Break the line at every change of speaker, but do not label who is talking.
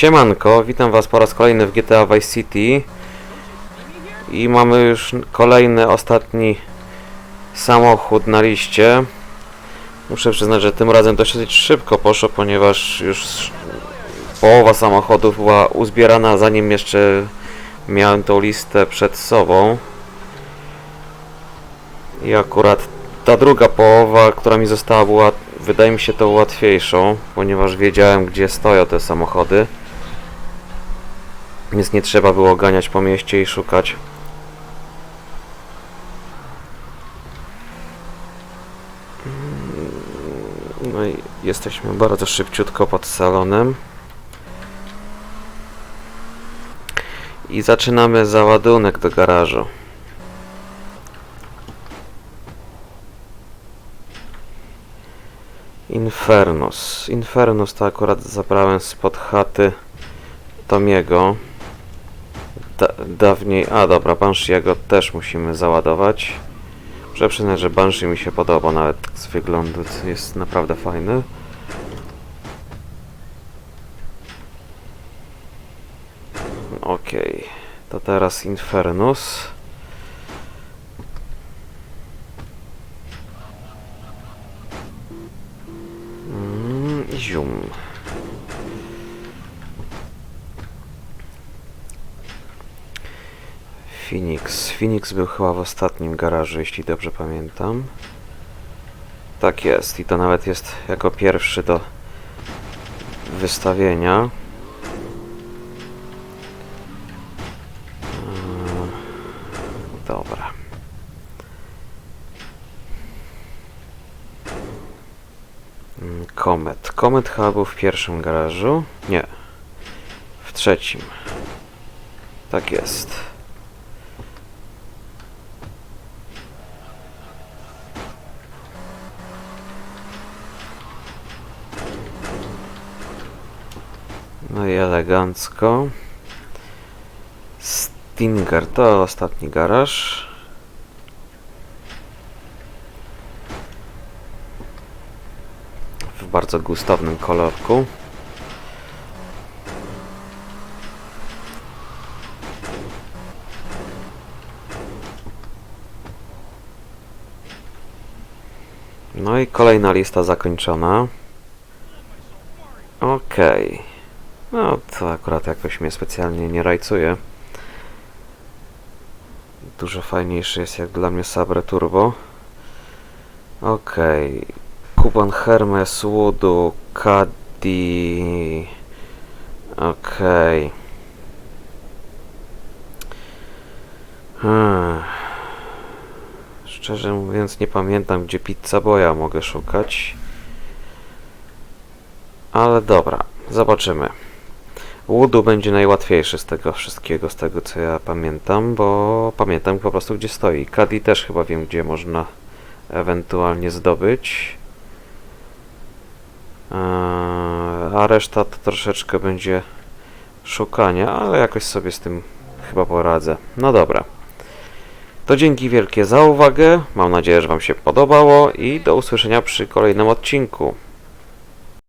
Siemanko, witam was po raz kolejny w GTA Vice City i mamy już kolejny, ostatni samochód na liście. Muszę przyznać, że tym razem dosyć szybko poszło, ponieważ już połowa samochodów była uzbierana zanim jeszcze miałem tą listę przed sobą. I akurat ta druga połowa, która mi została, była, wydaje mi się, tą łatwiejszą, ponieważ wiedziałem, gdzie stoją te samochody. Więc nie trzeba było ganiać po mieście i szukać. Mm, No i jesteśmy bardzo szybciutko pod salonem. I zaczynamy załadunek do garażu. Infernus. Infernus to akurat zabrałem spod chaty Tomiego. Da dawniej... A dobra, Banshee'ego też musimy załadować. Muszę przyznać, że Banshee mi się podoba, nawet z wyglądu jest naprawdę fajny. Okej, to teraz Infernus. Mm, zium. Phoenix. Phoenix był chyba w ostatnim garażu, jeśli dobrze pamiętam. Tak jest, i to nawet jest jako pierwszy do wystawienia. Eee, Dobra. Mm, Komet. Komet chyba był w pierwszym garażu. Nie. W trzecim. Tak jest. No i elegancko. Stinger to ostatni garaż. W bardzo gustownym kolorku. No i kolejna lista zakończona. Okej. No, to akurat jakoś mnie specjalnie nie rajcuje. Dużo fajniejszy jest jak dla mnie Sabre Turbo. Okej. Kuban Hermes, Woodu, Caddy. Okej. Hmm. Szczerze mówiąc nie pamiętam gdzie Pizza Boya mogę szukać. Ale dobra, zobaczymy. Woodu będzie najłatwiejszy z tego wszystkiego, z tego co ja pamiętam, bo pamiętam po prostu gdzie stoi. Caddy też chyba wiem gdzie można ewentualnie zdobyć. Eee, A reszta to troszeczkę będzie szukania, ale jakoś sobie z tym chyba poradzę. No dobra. To dzięki wielkie za uwagę. Mam nadzieję, że Wam się podobało i do usłyszenia przy kolejnym odcinku.